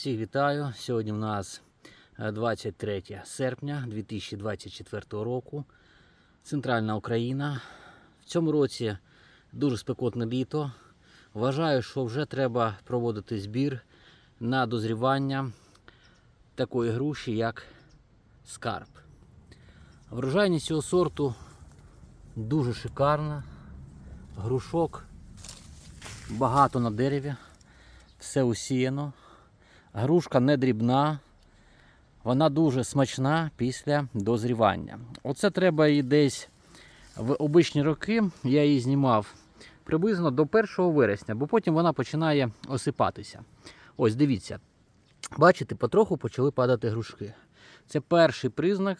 Всіх вітаю. Сьогодні в нас е, 23 серпня 2024 року. Центральна Україна. В цьому році дуже спекотне літо. Вважаю, що вже треба проводити збір на дозрівання такої груші, як скарб. Врожайність цього сорту дуже шикарна. Грушок багато на дереві, все усіяно. Грушка не дрібна, вона дуже смачна після дозрівання. Оце треба її десь в обичні роки. Я її знімав приблизно до 1 вересня, бо потім вона починає осипатися. Ось дивіться. Бачите, потроху почали падати грушки. Це перший признак,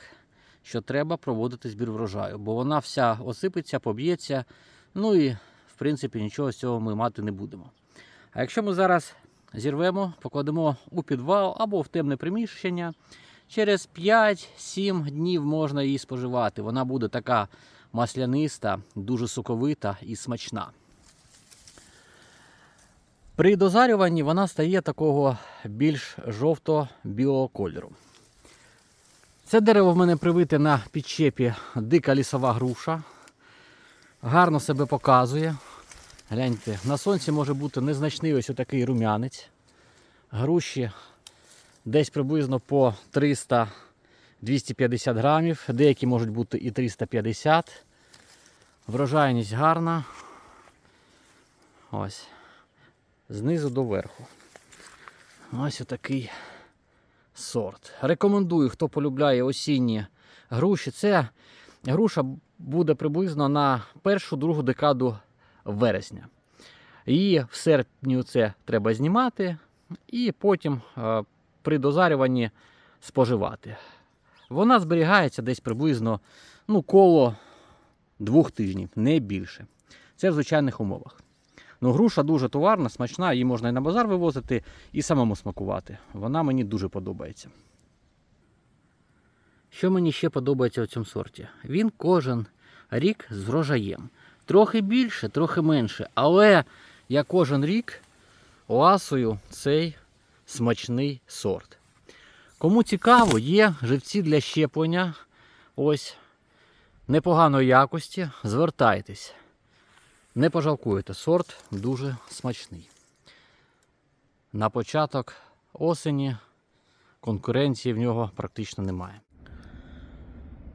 що треба проводити збір врожаю, бо вона вся осипеться, поб'ється. Ну і в принципі нічого з цього ми мати не будемо. А якщо ми зараз зірвемо, покладемо у підвал або в темне приміщення, через 5-7 днів можна її споживати. Вона буде така масляниста, дуже соковита і смачна. При дозарюванні вона стає такого більш жовто-білого кольору. Це дерево в мене привите на підчепі дика лісова груша. Гарно себе показує. Гляньте, на сонці може бути незначний ось отакий рум'янець. Груші десь приблизно по 300-250 грамів, деякі можуть бути і 350. Врожайність гарна. Ось. Знизу до верху. Ось отакий сорт. Рекомендую, хто полюбляє осінні груші. Це груша буде приблизно на першу-другу декаду вересня. Її в серпні це треба знімати і потім е, при дозарюванні споживати. Вона зберігається десь приблизно ну, коло двох тижнів, не більше. Це в звичайних умовах. Ну, груша дуже товарна, смачна, її можна і на базар вивозити, і самому смакувати. Вона мені дуже подобається. Що мені ще подобається у цьому сорті? Він кожен рік з врожаєм. Трохи більше, трохи менше. Але я кожен рік ласую цей смачний сорт. Кому цікаво, є живці для щеплення. Ось непоганої якості. Звертайтесь. Не пожалкуєте, сорт дуже смачний. На початок осені конкуренції в нього практично немає.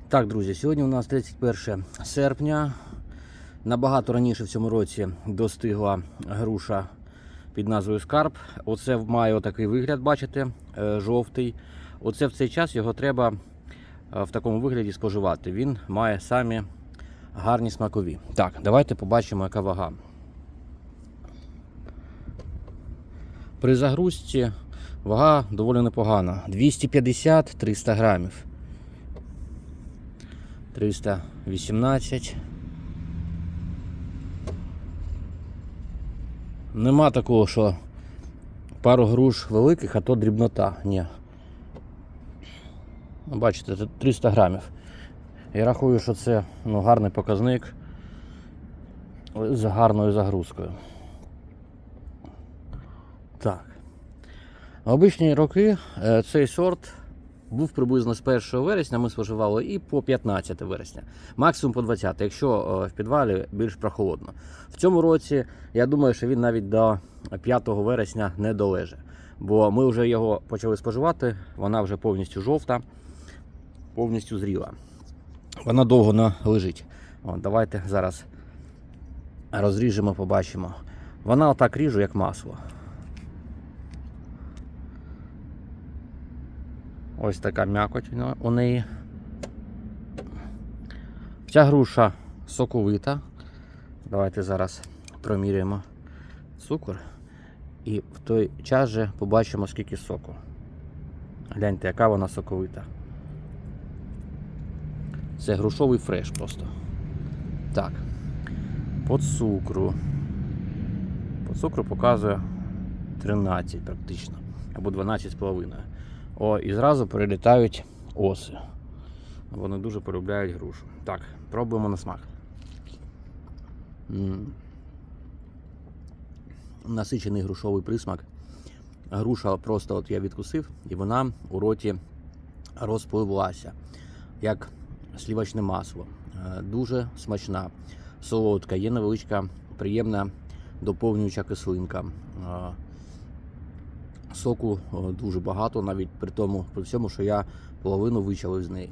Так, друзі, сьогодні у нас 31 серпня. Набагато раніше в цьому році достигла груша під назвою Скарб. Оце має такий вигляд, бачите, е, жовтий. Оце в цей час його треба е, в такому вигляді споживати. Він має самі гарні смакові. Так, давайте побачимо, яка вага. При загрузці вага доволі непогана. 250-300 грамів. 318. Нема такого, що пару груш великих, а то дрібнота. Ні. Ну, Бачите, тут 300 грамів. Я рахую, що це ну, гарний показник з гарною загрузкою. Так. В обичні роки е, цей сорт був приблизно з 1 вересня, ми споживали і по 15 вересня, максимум по 20, якщо е, в підвалі більш прохолодно. В цьому році я думаю, що він навіть до 5 вересня не долеже. Бо ми вже його почали споживати, вона вже повністю жовта, повністю зріла. Вона довго не лежить. От, давайте зараз розріжемо, побачимо. Вона отак ріжу, як масло. Ось така м'якоть у неї. Ця груша соковита. Давайте зараз проміряємо цукор. І в той час же побачимо, скільки соку. Гляньте, яка вона соковита. Це грушовий фреш просто. Так. По цукру. По цукру показує 13 практично. Або 12,5. О, і зразу перелітають оси. Вони дуже полюбляють грушу. Так, пробуємо на смак. М. Насичений грушовий присмак. груша просто от я відкусив, і вона у роті розпливлася, як слівочне масло. Е, Дуже смачна, солодка, є невеличка, приємна доповнююча кислинка. Соку е, дуже багато, навіть при тому, при всьому, що я половину вичавив з неї.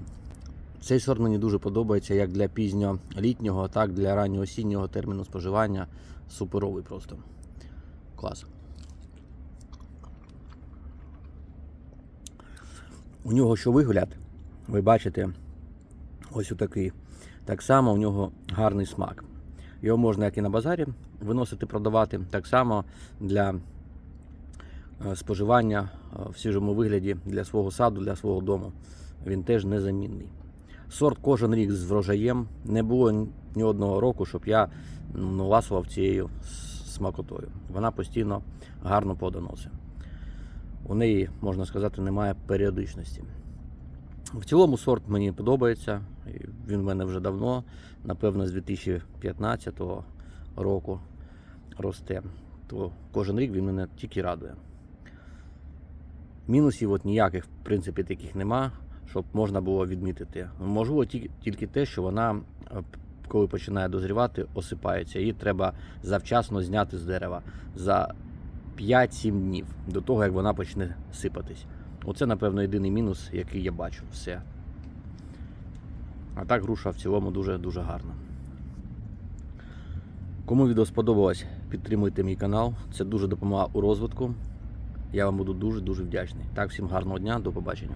Цей сорт мені дуже подобається як для пізньолітнього, так і для ранньоосіннього терміну споживання. Суперовий просто. Клас. У нього що вигляд, ви бачите, ось отакий. Так само у нього гарний смак. Його можна як і на базарі виносити, продавати, так само для споживання е, в свіжому вигляді для свого саду, для свого дому. Він теж незамінний. Сорт кожен рік з врожаєм. Не було ні- одного року, щоб я ну, ласував цією смакотою. Вона постійно гарно плодоносить. У неї, можна сказати, немає періодичності. В цілому сорт мені подобається. Він в мене вже давно, напевно, з 2015 року росте. То кожен рік він мене тільки радує. Мінусів от ніяких, в принципі, таких нема, щоб можна було відмітити. Можливо, тільки, тільки те, що вона, е, коли починає дозрівати, осипається. Її треба завчасно зняти з дерева за 5-7 днів до того, як вона почне сипатись. Оце, напевно, єдиний мінус, який я бачу. Все. А так груша в цілому дуже-дуже гарна. Кому відео сподобалось, підтримуйте мій канал. Це дуже допомагає у розвитку. Я вам буду дуже-дуже вдячний. Так, всім гарного дня, до побачення.